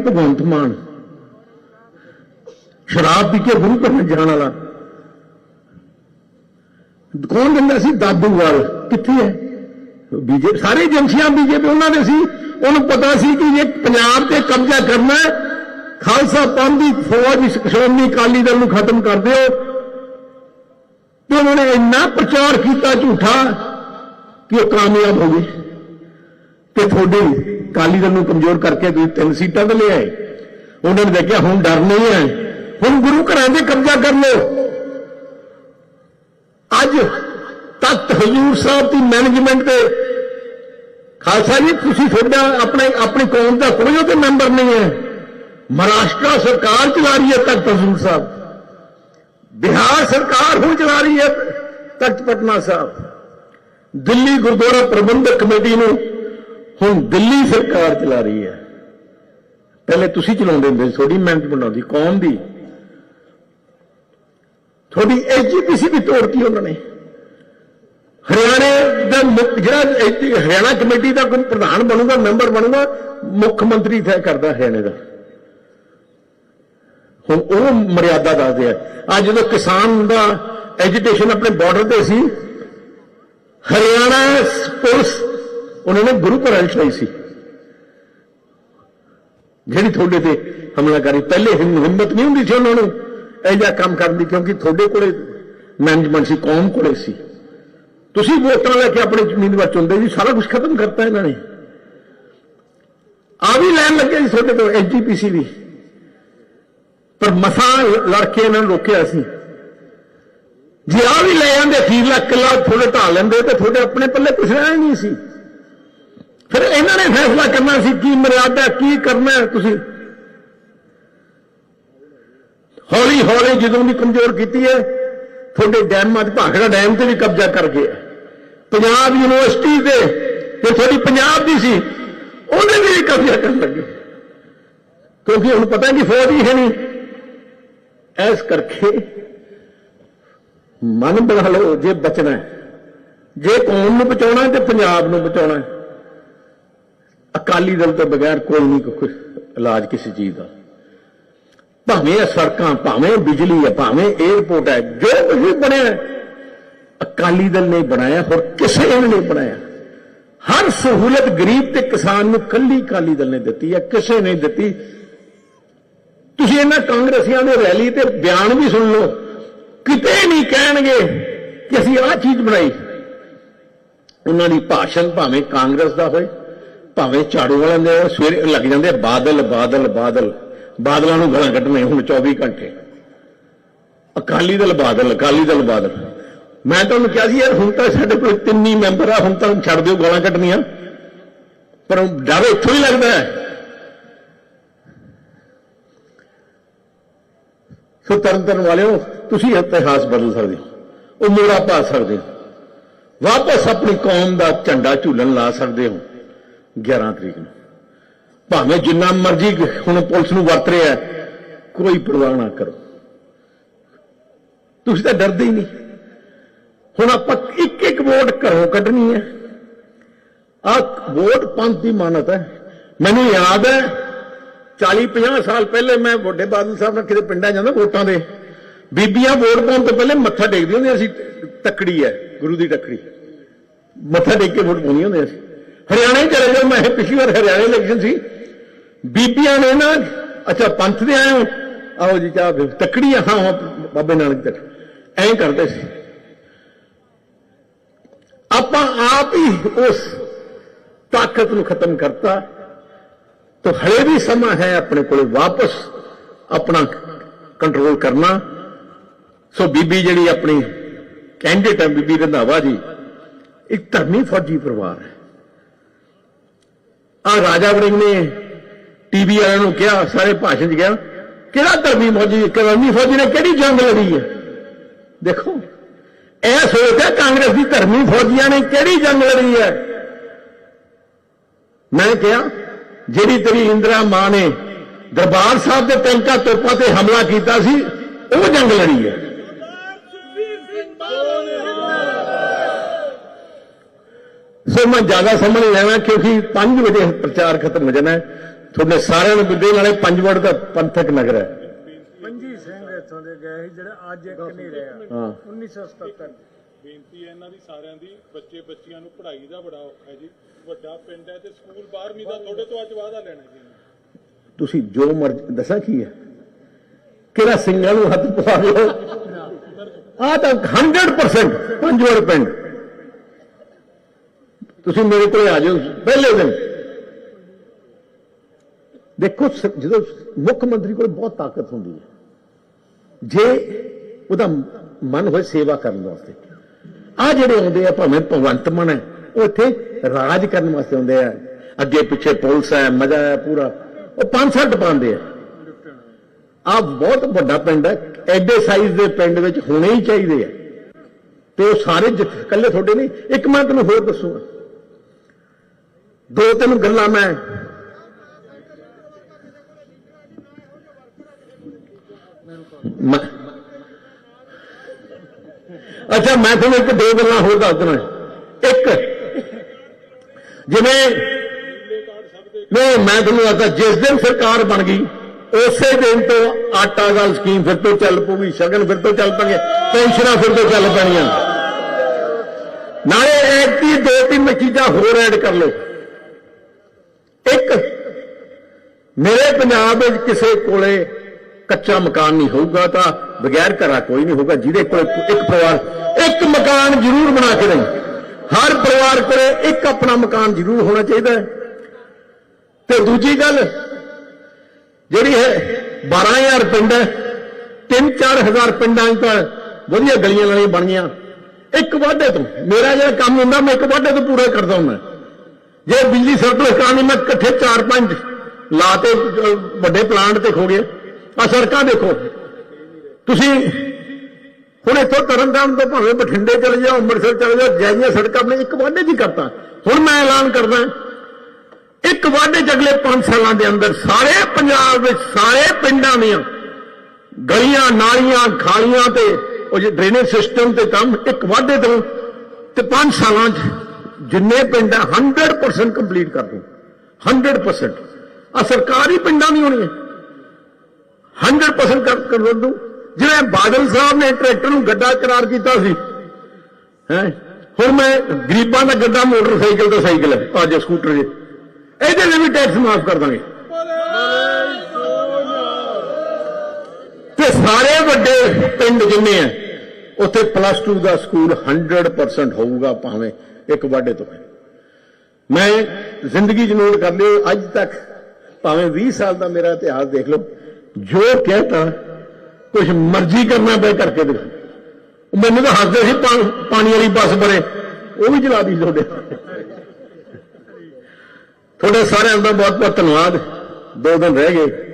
ਭਗਵੰਤ ਮਾਨ। ਸ਼ਰਾਬ ਪੀ ਕੇ ਗੁਰੂ ਘਰ ਜਾਣ ਵਾਲਾ। ਕੌਣ ਦਿੰਦਾ ਸੀ? ਦਾਦੂਵਾਲ ਕਿੱਥੇ ਹੈ? ਬੀਜੇਪੀ ਸਾਰੇ ਏਜੰਸੀਆਂ ਬੀਜੇਪੀ, ਉਹਨਾਂ ਦੇ ਸੀ। ਉਹਨੂੰ ਪਤਾ ਸੀ ਕਿ ਇਹ ਪੰਜਾਬ ਤੇ ਕਬਜ਼ਾ ਕਰਨਾ ਖਾਲਸਾ ਪੰਥ ਦੀ ਫੌਜ, ਸ਼੍ਰੋਮਣੀ ਅਕਾਲੀ ਦਲ ਨੂੰ ਖਤਮ ਕਰ ਦਿਓ। ਤੇ ਉਹਨਾਂ ਨੇ ਇੰਨਾ ਪ੍ਰਚਾਰ ਕੀਤਾ ਝੂਠਾ ਕਿ ਉਹ ਕਾਮਯਾਬ ਹੋ ਗਏ। ਤੇ ਤੁਹਾਡੇ ਅਕਾਲੀ ਦਲ ਨੂੰ ਕਮਜ਼ੋਰ ਕਰਕੇ ਤੁਸੀਂ ਤਿੰਨ ਸੀਟਾਂ ਤੇ ਲਿਆਏ। ਉਹਨਾਂ ਨੇ ਦੇਖਿਆ, ਹੁਣ ਡਰ ਨਹੀਂ ਹੈ। ਹੁਣ ਗੁਰੂ ਘਰਾਂ ਤੇ ਕਬਜ਼ਾ ਕਰ ਲਓ। ਅੱਜ ਤਖਤ ਹਜ਼ੂਰ ਸਾਹਿਬ ਦੀ ਮੈਨੇਜਮੈਂਟ ਤੇ ਖਾਲਸਾ ਜੀ, ਤੁਸੀਂ ਤੁਹਾਡਾ ਆਪਣੇ, ਆਪਣੀ ਕੌਮ ਦਾ ਕੋਈ ਉਹਦੇ ਮੈਂਬਰ ਨਹੀਂ ਹੈ। ਮਹਾਰਾਸ਼ਟਰ ਸਰਕਾਰ ਚਲਾ ਰਹੀ ਹੈ ਤਖਤ ਹਜ਼ੂਰ ਸਾਹਿਬ। ਬਿਹਾਰ ਸਰਕਾਰ ਹੁਣ ਚਲਾ ਰਹੀ ਹੈ ਤਖਤ ਪਟਨਾ ਸਾਹਿਬ। ਦਿੱਲੀ ਗੁਰਦੁਆਰਾ ਪ੍ਰਬੰਧਕ ਕਮੇਟੀ ਨੂੰ ਹੁਣ ਦਿੱਲੀ ਸਰਕਾਰ ਚਲਾ ਰਹੀ ਹੈ। ਪਹਿਲੇ ਤੁਸੀਂ ਚਲਾਉਂਦੇ ਹੁੰਦੇ ਸੀ, ਤੁਹਾਡੀ ਮਿਹਨਤ ਬਣਾਉਂਦੀ, ਕੌਮ ਦੀ। ਤੁਹਾਡੀ ਐਜੀਪੀਸੀ ਵੀ ਤੋੜਤੀ ਉਹਨਾਂ ਨੇ। ਹਰਿਆਣੇ ਦਾ ਜਿਹੜਾ ਹਰਿਆਣਾ ਕਮੇਟੀ ਦਾ ਕੋਈ ਪ੍ਰਧਾਨ ਬਣੂਗਾ, ਮੈਂਬਰ ਬਣੂਗਾ, ਮੁੱਖ ਮੰਤਰੀ ਤੈਅ ਕਰਦਾ ਹਰਿਆਣੇ ਦਾ। ਹੁਣ ਉਹ ਮਰਿਆਦਾ ਦੱਸਦੇ ਆ ਅੱਜ ਜਦੋਂ ਕਿਸਾਨ ਦਾ ਐਜੀਟੇਸ਼ਨ ਆਪਣੇ ਬਾਰਡਰ ਤੇ ਸੀ, ਹਰਿਆਣਾ ਪੁਲਿਸ ਉਹਨਾਂ ਨੇ ਗੁਰੂ ਘਰਾਂ ਚਲਾਈ ਸੀ ਜਿਹੜੀ ਤੁਹਾਡੇ ਤੇ ਹਮਲਾ ਕਰੀ ਪਹਿਲੇ ਹਿੰਮਤ ਨਹੀਂ ਹੁੰਦੀ ਸੀ ਉਹਨਾਂ ਨੂੰ ਇਹ ਜਿਹਾ ਕੰਮ ਕਰਨ ਦੀ ਕਿਉਂਕਿ ਤੁਹਾਡੇ ਕੋਲੇ ਮੈਨੇਜਮੈਂਟ ਸੀ ਕੌਮ ਕੋਲੇ ਸੀ ਤੁਸੀਂ ਵੋਟਾਂ ਲੈ ਕੇ ਆਪਣੇ ਜ਼ਮੀਨ ਉਮੀਦਵਾਰ ਚੁਣਦੇ ਜੀ ਸਾਰਾ ਕੁਝ ਖਤਮ ਕਰਤਾ ਇਹਨਾਂ ਨੇ ਆ ਵੀ ਲੈਣ ਲੱਗੇ ਜੀ ਤੁਹਾਡੇ ਤੋਂ ਐਸਜੀਪੀਸੀ ਵੀ ਪਰ ਮਸਾਂ ਲੜ ਕੇ ਇਹਨਾਂ ਨੂੰ ਰੋਕਿਆ ਸੀ ਜੇ ਆ ਵੀ ਲੈ ਜਾਂਦੇ ਅਖੀਰਲਾ ਕਿੱਲਾ ਥੋੜੇ ਢਾ ਲੈਂਦੇ ਤੇ ਤੁਹਾਡੇ ਆਪਣੇ ਪੱਲੇ ਕੁਛ ਰਹਿਣਾ ਨਹੀਂ ਸੀ ਫਿਰ ਇਹਨਾਂ ਨੇ ਫੈਸਲਾ ਕਰਨਾ ਸੀ ਕੀ ਮਰਿਆਦਾ, ਕੀ ਕਰਨਾ ਹੈ ਤੁਸੀਂ? ਹੌਲੀ ਹੌਲੀ ਜਦੋਂ ਦੀ ਕਮਜ਼ੋਰ ਕੀਤੀ ਹੈ, ਤੁਹਾਡੇ ਡੈਮਾਂ 'ਚ ਭਾਖੜਾ ਡੈਮ ਤੇ ਵੀ ਕਬਜ਼ਾ ਕਰ ਗਿਆ ਪੰਜਾਬ ਯੂਨੀਵਰਸਿਟੀ ਤੇ ਤੇ ਤੁਹਾਡੀ ਪੰਜਾਬ ਦੀ ਸੀ, ਉਹਨੇ ਵੀ ਕਬਜ਼ਾ ਕਰਨ ਲੱਗੇ। ਕਿਉਂਕਿ ਹੁਣ ਪਤਾ ਕਿ ਫੌਜ ਹੀ ਹੈ ਨਹੀਂ। ਐਸ ਕਰਕੇ ਮਨ ਬਣਾ ਲਓ, ਜੇ ਬਚਣਾ ਜੇ ਕੌਮ ਨੂੰ ਬਚਾਉਣਾ ਤੇ ਪੰਜਾਬ ਨੂੰ ਬਚਾਉਣਾ ਅਕਾਲੀ ਦਲ ਤੋਂ ਬਗੈਰ ਕੋਈ ਨਹੀਂ, ਕੋਈ ਇਲਾਜ ਕਿਸੇ ਚੀਜ਼ ਦਾ। ਭਾਵੇਂ ਸੜਕਾਂ, ਭਾਵੇਂ ਬਿਜਲੀ ਹੈ, ਭਾਵੇਂ 에어ਪੋਰਟ ਹੈ, ਜੋ ਕੁਝ ਬਣਿਆ ਅਕਾਲੀ ਦਲ ਨੇ ਬਣਾਇਆ, ਹੋਰ ਕਿਸੇ ਨੇ ਨਹੀਂ ਬਣਾਇਆ। ਹਰ ਸਹੂਲਤ ਗਰੀਬ ਤੇ ਕਿਸਾਨ ਨੂੰ ਕੱਲੀ ਅਕਾਲੀ ਦਲ ਨੇ ਦਿੱਤੀ ਹੈ, ਕਿਸੇ ਨੇ ਦਿੱਤੀ। ਤੁਸੀਂ ਇਹਨਾਂ ਕਾਂਗਰਸੀਆਂ ਦੇ ਰੈਲੀ ਤੇ ਬਿਆਨ ਵੀ ਸੁਣ ਲਓ। ਕਿਤੇ ਨਹੀਂ ਕਹਿਣਗੇ ਕਿ ਅਸੀਂ ਆਹ ਚੀਜ਼ ਬਣਾਈ। ਉਹਨਾਂ ਦੀ ਭਾਸ਼ਣ ਭਾਵੇਂ ਕਾਂਗਰਸ ਦਾ ਹੋਏ। ਭਾਵੇਂ ਝਾੜੂ ਵਾਲਿਆਂ ਦੇ ਸਵੇਰੇ ਲੱਗ ਜਾਂਦੇ ਬਾਦਲ ਬਾਦਲ ਬਾਦਲ। ਬਾਦਲਾਂ ਨੂੰ ਗਾਲਾਂ ਕੱਢਣੇ ਹੁਣ 24 ਘੰਟੇ। ਅਕਾਲੀ ਦਲ, ਬਾਦਲ, ਅਕਾਲੀ ਦਲ, ਬਾਦਲ। ਮੈਂ ਤੁਹਾਨੂੰ ਕਿਹਾ ਸੀ, ਯਾਰ ਹੁਣ ਤਾਂ ਸਾਡੇ ਕੋਲ ਤਿੰਨ ਹੀ ਮੈਂਬਰ ਆ, ਹੁਣ ਤਾਂ ਛੱਡ ਦਿਓ ਗਾਲਾਂ ਕੱਢਣੀਆਂ। ਪਰ ਡਰ ਇੱਥੋਂ ਹੀ ਲੱਗਦਾ ਹੈ। ਸੋ ਤਰਨ ਤਰਨ ਵਾਲਿਓ, ਤੁਸੀਂ ਇਤਿਹਾਸ ਬਦਲ ਸਕਦੇ ਹੋ। ਉਹ ਮੋੜਾ ਪਾ ਸਕਦੇ ਹੋ। ਵਾਪਸ ਆਪਣੀ ਕੌਮ ਦਾ ਝੰਡਾ ਝੂਲਣ ਲਾ ਸਕਦੇ ਹੋ। 11 ਤਰੀਕ ਨੂੰ। ਭਾਵੇਂ ਜਿੰਨਾ ਮਰਜ਼ੀ ਹੁਣ ਪੁਲਿਸ ਨੂੰ ਵਰਤ ਰਿਹਾ, ਕੋਈ ਪਰਵਾਹ ਨਾ ਕਰੋ। ਤੁਸੀਂ ਤਾਂ ਡਰਦੇ ਹੀ ਨਹੀਂ। ਹੁਣ ਆਪਾਂ ਇੱਕ ਇੱਕ ਵੋਟ ਘਰੋਂ ਕੱਢਣੀ ਹੈ। ਆ ਵੋਟ ਪੰਥ ਦੀ ਮਾਨਤ ਹੈ। ਮੈਨੂੰ ਯਾਦ ਹੈ 40 50 ਸਾਲ ਪਹਿਲੇ ਮੈਂ ਵੱਡੇ ਬਾਦਲ ਸਾਹਿਬ ਨਾਲ ਕਿਤੇ ਪਿੰਡਾਂ ਜਾਂਦਾ, ਵੋਟਾਂ ਦੇ। ਬੀਬੀਆਂ ਵੋਟ ਪਾਉਣ ਤੋਂ ਪਹਿਲੇ ਮੱਥਾ ਟੇਕਦੀਆਂ ਹੁੰਦੀਆਂ ਸੀ, ਤੱਕੜੀ ਹੈ, ਗੁਰੂ ਦੀ ਟੱਕੜੀ ਮੱਥਾ ਟੇਕ ਕੇ ਵੋਟ ਪਾਉਂਦੀਆਂ ਹੁੰਦੀਆਂ ਸੀ। ਹਰਿਆਣੇ ਚਲੇ ਜਾਓ ਮੈਂ ਪਿਛਲੀ ਵਾਰ ਹਰਿਆਣੇ ਇਲੈਕਸ਼ਨ ਸੀ। ਬੀਬੀਆਂ ਨੇ ਨਾ ਅੱਛਾ ਪੰਥ ਦੇ ਆਏ ਹੋ। ਆਓ ਜੀ ਚਾਹ ਫਿਰ ਤੱਕੜੀ ਆ, ਹਾਂ ਹਾਂ ਬਾਬੇ ਨਾਨਕ ਤੱਕ। ਐਂ ਕਰਦੇ ਸੀ। ਆਪਾਂ ਆਪ ਹੀ ਉਸ ਤਾਕਤ ਨੂੰ ਖਤਮ ਕਰਤਾ। ਤਾਂ ਹਲੇ ਵੀ ਸਮਾਂ ਹੈ ਆਪਣੇ ਕੋਲੇ ਵਾਪਸ ਆਪਣਾ ਕੰਟਰੋਲ ਕਰਨਾ। ਸੋ ਬੀਬੀ ਜਿਹੜੀ ਆਪਣੀ ਕੈਂਡੀਡੇਟ ਹੈ ਬੀਬੀ ਰੰਧਾਵਾ ਜੀ ਇੱਕ ਧਰਮੀ ਫੌਜੀ ਪਰਿਵਾਰ ਹੈ। ਆ ਰਾਜਾ ਵੜਿੰਗ ਨੇ। ਟੀਵੀ ਵਾਲਿਆਂ ਨੂੰ ਕਿਹਾ, ਸਾਰੇ ਭਾਸ਼ਣ 'ਚ ਗਿਆ ਕਿਹੜਾ ਧਰਮੀ ਫੌਜੀ ਧਰਮੀ ਫੌਜੀ ਨੇ ਕਿਹੜੀ ਜੰਗ ਲੜੀ ਹੈ? ਦੇਖੋ, ਇਹ ਸੋਚ ਹੈ ਕਾਂਗਰਸ ਦੀ ਧਰਮੀ ਫੌਜੀਆਂ ਨੇ ਕਿਹੜੀ ਜੰਗ ਲੜੀ ਹੈ? ਮੈਂ ਕਿਹਾ, ਜਿਹੜੀ ਤੇਰੀ ਇੰਦਰਾ ਮਾਂ ਨੇ ਦਰਬਾਰ ਸਾਹਿਬ ਦੇ ਟੈਂਕਾਂ ਤੋਪਾਂ ਤੇ ਹਮਲਾ ਕੀਤਾ ਸੀ, ਉਹ ਜੰਗ ਲੜੀ ਹੈ। ਸੋ ਮੈਂ ਜ਼ਿਆਦਾ ਸਮਝ ਨਹੀਂ ਲੈਣਾ ਕਿਉਂਕਿ 5 ਵਜੇ ਪ੍ਰਚਾਰ ਖਤਮ ਹੋ ਜਾਣਾ ਹੈ। ਤੁਹਾਡੇ ਸਾਰਿਆਂ ਨੂੰ ਵਿਦੇ ਨਾਲੇ ਪੰਜਵੜ ਦਾ ਪੰਥਕ ਨਗਰ ਹੈ। ਪੰਜੀ ਸਿੰਘ ਇੱਥੋਂ ਦੇ ਗਏ ਸੀ ਜਿਹੜੇ ਅੱਜ ਇੱਕ ਨਹੀਂ ਰਿਹਾ। ਹਾਂ। 1977 ਬੇਨਤੀ ਹੈ ਇਹਨਾਂ ਦੀ ਸਾਰਿਆਂ ਦੀ ਬੱਚੇ ਬੱਚੀਆਂ ਨੂੰ ਪੜ੍ਹਾਈ ਦਾ ਬੜਾ ਔਖਾ ਹੈ ਜੀ। ਵੱਡਾ ਪਿੰਡ ਹੈ ਤੇ ਸਕੂਲ 12ਵੀਂ ਦਾ ਤੁਹਾਡੇ ਤੋਂ ਅੱਜ ਵਾਅਦਾ ਲੈਣਾ ਜੀ। ਤੁਸੀਂ ਜੋ ਮਰਜ਼ੀ ਦੱਸਾਂ ਕੀ ਹੈ? ਕਿਹੜਾ ਸਿੰਘਾਂ ਨੂੰ ਹੱਥ ਪਵਾ ਲਓ ਆ ਤਾਂ 100% ਪੰਜਵੜ ਪਿੰਡ। ਤੁਸੀਂ ਮੇਰੇ ਕੋਲ ਆ ਜਾਓ, ਪਹਿਲੇ ਦਿਨ। ਦੇਖੋ ਜਦੋਂ ਮੁੱਖ ਮੰਤਰੀ ਕੋਲ ਬਹੁਤ ਤਾਕਤ ਹੁੰਦੀ ਹੈ, ਜੇ ਉਹਦਾ ਮਨ ਹੋਏ ਸੇਵਾ ਕਰਨ ਵਾਸਤੇ। ਆ ਜਿਹੜੇ ਆਉਂਦੇ ਆ, ਭਾਵੇਂ ਭਗਵੰਤ ਮਨ ਹੈ, ਉਹ ਇੱਥੇ ਰਾਜ ਕਰਨ ਵਾਸਤੇ ਆਉਂਦੇ ਆ। ਅੱਗੇ ਪਿੱਛੇ ਪੁਲਿਸ ਹੈ, ਮਜ਼ਾ ਹੈ ਪੂਰਾ। ਉਹ ਪੰਜ ਸੱਤ ਪਾਉਂਦੇ ਆ। ਆ ਬਹੁਤ ਵੱਡਾ ਪਿੰਡ ਹੈ, ਐਡੇ ਸਾਈਜ਼ ਦੇ ਪਿੰਡ ਵਿੱਚ ਹੋਣੇ ਹੀ ਚਾਹੀਦੇ ਆ। ਤੇ ਉਹ ਸਾਰੇ ਜਿੱਥੇ ਇਕੱਲੇ ਤੁਹਾਡੇ ਨਹੀਂ, ਇੱਕ ਮੈਂ ਤੈਨੂੰ ਹੋਰ ਦੱਸੂਗਾ ਦੋ ਤਿੰਨ ਗੱਲਾਂ ਮੈਂ ਅੱਛਾ, ਮੈਂ ਤੁਹਾਨੂੰ ਇੱਕ ਦੋ ਗੱਲਾਂ ਹੋਰ ਦੱਸ ਦਣਾ ਇੱਕ, ਜਿਵੇਂ ਨਹੀਂ ਮੈਂ ਤੁਹਾਨੂੰ ਦੱਸਦਾ, ਜਿਸ ਦਿਨ ਸਰਕਾਰ ਬਣ ਗਈ, ਉਸੇ ਦਿਨ ਤੋਂ ਆਟਾ ਗਲ ਸਕੀਮ ਫਿਰ ਤੋਂ ਚੱਲ ਪਊਗੀ, ਸ਼ਗਨ ਫਿਰ ਤੋਂ ਚੱਲ ਪਣਗੇ, ਪੈਨਸ਼ਨਾਂ ਫਿਰ ਤੋਂ ਚੱਲ ਪੈਣੀਆਂ। ਨਾਲੇ ਐਕਟੀ ਦੋ ਤਿੰਨ ਚੀਜ਼ਾਂ ਹੋਰ ਐਡ ਕਰ ਲਓ। ਇੱਕ, ਮੇਰੇ ਪੰਜਾਬ ਵਿੱਚ ਕਿਸੇ ਕੋਲੇ ਕੱਚਾ ਮਕਾਨ ਨਹੀਂ ਹੋਊਗਾ ਤਾਂ ਬਗੈਰ ਘਰਾਂ ਕੋਈ ਨਹੀਂ ਹੋਊਗਾ, ਜਿਹਦੇ ਕੋਲ ਇੱਕ ਪਰਿਵਾਰ, ਇੱਕ ਮਕਾਨ ਜ਼ਰੂਰ ਬਣਾ ਕੇ ਦੇਣ ਹਰ ਪਰਿਵਾਰ ਕੋਲੇ ਇੱਕ ਆਪਣਾ ਮਕਾਨ ਜ਼ਰੂਰ ਹੋਣਾ ਚਾਹੀਦਾ ਹੈ। ਤੇ ਦੂਜੀ ਗੱਲ, ਜਿਹੜੀ ਹੈ 12000 ਪਿੰਡ ਹੈ 3-4000 ਪਿੰਡਾਂ 'ਚ ਤਾਂ ਵਧੀਆ ਗਲੀਆਂ ਨਾਲੀਆਂ ਬਣ ਗਈਆਂ। ਇੱਕ ਵਾਢੇ ਤੋਂ, ਮੇਰਾ ਜਿਹੜਾ ਕੰਮ ਹੁੰਦਾ, ਮੈਂ ਇੱਕ ਵਾਢੇ ਤੋਂ ਪੂਰਾ ਕਰਦਾ ਹੁੰਦਾ। ਜੇ ਬਿਜਲੀ ਸਰਪਲਸ ਕਰਾਉਣੀ ਮੈਂ ਇਕੱਠੇ 4-5 ਲਾ ਤੇ ਵੱਡੇ ਪਲਾਂਟ ਤੇ ਖੋ ਗਏ ਆ ਸੜਕਾਂ ਦੇਖੋ। ਤੁਸੀਂ ਹੁਣ ਇੱਥੋਂ ਤਰਨਤਾਰਨ ਤੋਂ ਭਾਵੇਂ ਬਠਿੰਡੇ ਚਲੇ ਜਾਓ, ਅੰਮ੍ਰਿਤਸਰ ਚਲੇ ਜਾਓ ਜਾਈਆਂ ਸੜਕਾਂ ਆਪਣੇ ਇੱਕ ਵਾਢੇ ਦੀ ਕਰਤਾ। ਹੁਣ ਮੈਂ ਐਲਾਨ ਕਰਦਾ ਇੱਕ ਵਾਢੇ ਚ ਅਗਲੇ 5 ਸਾਲਾਂ ਦੇ ਅੰਦਰ ਸਾਰੇ ਪੰਜਾਬ ਵਿੱਚ, ਸਾਰੇ ਪਿੰਡਾਂ ਦੀਆਂ ਗਲੀਆਂ, ਨਾਲੀਆਂ, ਖਾਲੀਆਂ ਤੇ ਉਹ ਜੇ ਡਰੇਨੇਜ ਸਿਸਟਮ ਤੇ ਕੰਮ ਇੱਕ ਵਾਢੇ ਤੋਂ ਤੇ 5 ਸਾਲਾਂ ਚ ਜਿੰਨੇ ਪਿੰਡ ਆ 100% ਕੰਪਲੀਟ ਕਰ ਦੂੰ 100% ਆ ਸਰਕਾਰੀ ਪਿੰਡਾਂ ਦੀ ਹੋਣੀ ਹੈ 100% ਕਰ ਕਰ ਦੂੰ ਜਿਵੇਂ ਬਾਦਲ ਸਾਹਿਬ ਨੇ ਟਰੈਕਟਰ ਨੂੰ ਗੱਡਾ ਕਰਾਰ ਕੀਤਾ ਸੀ ਹੈ ਹੁਣ ਮੈਂ ਗਰੀਬਾਂ ਦਾ ਗੱਡਾ ਮੋਟਰਸਾਈਕਲ ਤੇ ਸਾਈਕਲ ਹੈ ਅੱਜ ਸਕੂਟਰ ਜੇ ਇਹਦੇ ਲਈ ਵੀ ਟੈਕਸ ਮਾਫ ਕਰ ਦਾਂਗੇ ਤੇ ਸਾਰੇ ਵੱਡੇ ਪਿੰਡ ਜਿੰਨੇ ਆ ਉੱਥੇ ਪਲੱਸ 2 ਦਾ ਸਕੂਲ 100% ਹੋਊਗਾ ਭਾਵੇਂ ਇੱਕ ਵਾਢੇ ਤੋਂ ਮੈਂ ਜ਼ਿੰਦਗੀ 'ਚ ਕਰਦੇ ਅੱਜ ਤੱਕ ਭਾਵੇਂ 20 ਸਾਲ ਦਾ ਮੇਰਾ ਇਤਿਹਾਸ ਦੇਖ ਲਓ, ਜੋ ਕਹਿਤਾ ਕੁਝ ਮਰਜ਼ੀ ਕਰਨਾ ਪਏ ਕਰਕੇ ਦੇਖੋ। ਮੈਨੂੰ ਤਾਂ ਹੱਸਦੇ ਸੀ ਪਾਣੀ ਵਾਲੀ ਬੱਸ ਬਣੇ, ਉਹ ਵੀ ਚਲਾ ਦੀ ਤੁਹਾਡੇ ਤੁਹਾਡੇ ਸਾਰਿਆਂ ਦਾ ਬਹੁਤ ਬਹੁਤ ਧੰਨਵਾਦ। ਦੋ ਦਿਨ ਰਹਿ ਗਏ।